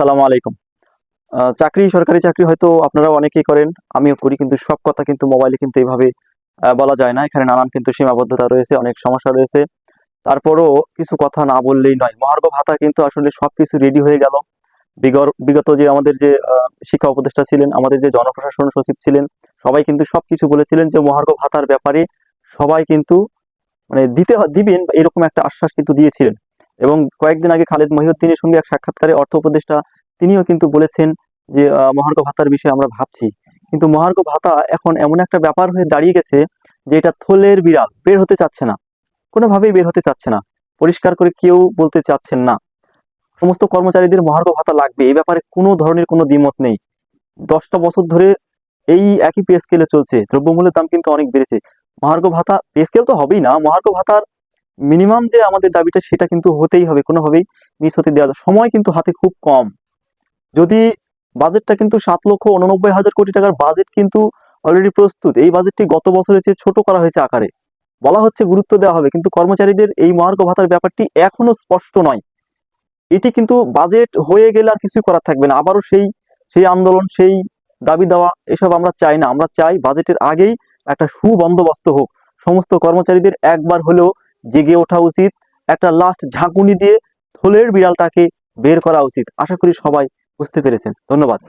আসসালামু আলাইকুম। চাকরি, সরকারি চাকরি হয়তো আপনারা অনেকেই করেন, আমিও করি, কিন্তু সব কথা কিন্তু মোবাইলে কিন্তু এইভাবে বলা যায় না। এখানে নানান কিন্তু সীমাবদ্ধতা রয়েছে, অনেক সমস্যা রয়েছে। তারপরও কিছু কথা না বললেই নয়। মহার্ঘ ভাতা কিন্তু আসলে সবকিছু রেডি হয়ে গেল। বিগত যে আমাদের যে শিক্ষা উপদেষ্টা ছিলেন, আমাদের যে জনপ্রশাসন সচিব ছিলেন, সবাই কিন্তু সবকিছু বলেছিলেন যে মহার্ঘ ভাতার ব্যাপারে সবাই কিন্তু মানে দিতে, দিবেন এরকম একটা আশ্বাস কিন্তু দিয়েছিলেন। এবং কয়েকদিন আগে খালেদ মহিউদ্দিনের সঙ্গে এক সাক্ষাৎকারে অর্থ উপদেষ্টা তিনিও কিন্তু বলেছেন যে মহার্ঘ ভাতার বিষয়ে আমরা ভাবছি। কিন্তু মহার্ঘ ভাতা এখন এমন একটা ব্যাপার হয়ে দাঁড়িয়ে গেছে যে এটা থলের বিড়াল, বের হতে চাচ্ছে না। কোনোভাবেই বের হতে চাচ্ছে না। পরিষ্কার করে কেউ বলতে চাচ্ছেন না। সমস্ত কর্মচারীদের মহার্ঘ ভাতা লাগবে, এই ব্যাপারে কোনো ধরনের কোনো দ্বিমত নেই। দশটা বছর ধরে এই একই পে স্কেলে চলছে। দ্রব্যমূল্যের দাম কিন্তু অনেক বেড়েছে। মহার্ঘ ভাতা পে স্কেল তো হবেই না। মহার্ঘ ভাতার মিনিমাম যে আমাদের দাবিটা সেটা কিন্তু হতেই হবে, কোনোভাবেই মিস হতে দেওয়া সময় কিন্তু হাতে খুব কম। যদি বাজেটটা কিন্তু সাত লক্ষ উননব্বই হাজার কোটি টাকার বাজেট কিন্তু অলরেডি প্রস্তুত, এই বাজেটটি গত বছরের চেয়ে ছোট করা হয়েছে আকারে। বলা হচ্ছে গুরুত্ব দেওয়া হবে, কিন্তু কর্মচারীদের এই মহার্ঘ ভাতার ব্যাপারটি এখনও স্পষ্ট নয়। এটি কিন্তু বাজেট হয়ে গেলে আর কিছুই করার থাকবে না। আবারও সেই সেই আন্দোলন, সেই দাবি দেওয়া, এসব আমরা চাই না। আমরা চাই বাজেটের আগেই একটা সুবন্দোবস্ত হোক। সমস্ত কর্মচারীদের একবার হলেও জেগে ওঠা উচিত, একটা লাস্ট ঝাঁকুনি দিয়ে থলের বিড়ালটাকে বের করা উচিত। আশা করি সবাই বুঝতে পেরেছেন। ধন্যবাদ।